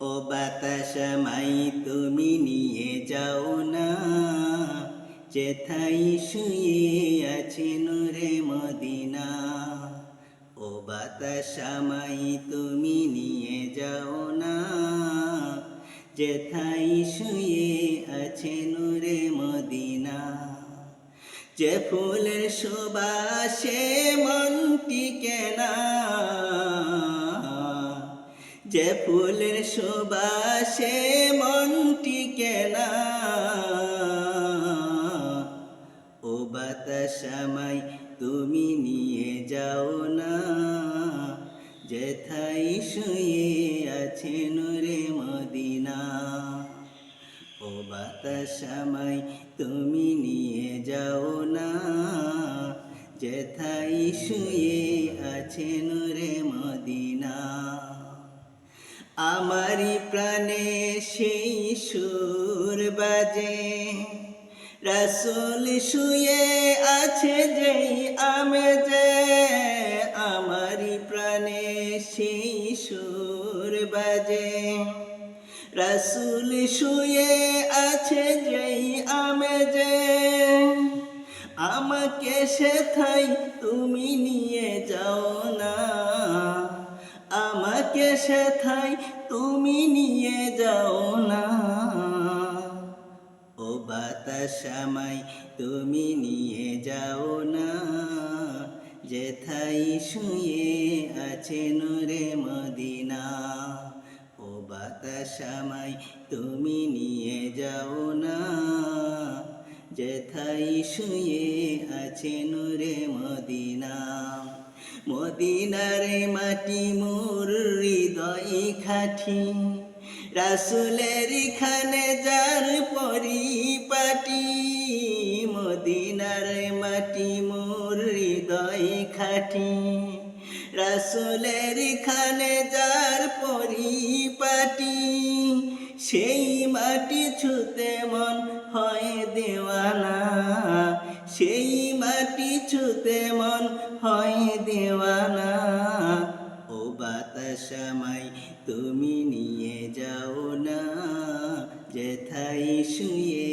ও বাতাসামাই তুমি নিয়ে যাও না। যেথাই শুয়ে আছে নূরে মদিনা। ও বাতাসামাই তুমি নিয়ে যাও না। যেথাই শুয়ে আছে নূরে মদিনা। যে ফুলের সুবাসে মনটি কেনা যে ফুলের সুবাসে মনটি কেনা। ও বাতাসামাই তুমি নিয়ে যাও না। যেথাই শুয়ে আছে নূরে মদিনা। ও বাতাসামাই তুমি নিয়ে যাও না। যেথাই শুয়ে আছে নূরে মদিনা। আমারি প্রাণে সেই সুর বাজে। রসুল শুয়ে আছে যেই আমে যে আমারি প্রাণে সেই সুর বাজে। রসুল শুয়ে আছে যেই আমে যে আমাকে সেথাই তুমি নিয়ে যাও না। আমাকে সেথাই তুমি নিয়ে যাও না। ও বাতাসামাই তুমি নিয়ে যাও না। যেথাই শুয়ে আছে নূরে মদিনা। ও বাতাসামাই তুমি নিয়ে যাও না। যেথাই শুয়ে আছে নূরে মদিনা। মদিনারে মাটি মোর হৃদয় খাঠি রাসুলের খানে যার পরিপাটি, মদিনার মাটি মোর হৃদয় খাটি। রাসুলের খানে যার পরিপাটি, সেই মাটি ছুতে মন হয় দেওয়ানা। সেই মাটি ছুতে মন হয় দেওয়ানা। ও বাতাসামাই তুমি নিয়ে যাও না যেথাই শুয়ে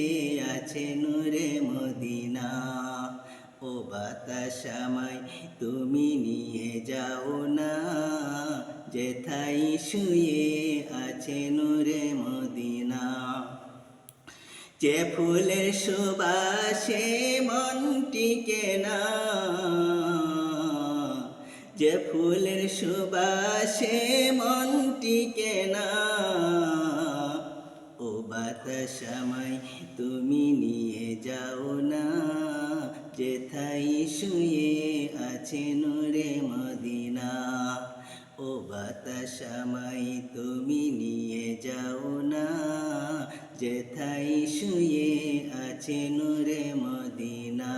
আছে নূরে মদিনা। ও বাতাসামাই তুমি নিয়ে যাও না যেথাই শুয়ে যে ফুলের সুবাসে মনটি কেনা। যে ফুলের সুবাসে মনটি কেনা। ও বাতাসামাই তুমি নিয়ে যাও না যেথাই শুয়ে আছে নূরে মদিনা। ও বাতাসামাই তুমি নিয়ে যাও না যেথাই শুয়ে আছে নূরে মদিনা।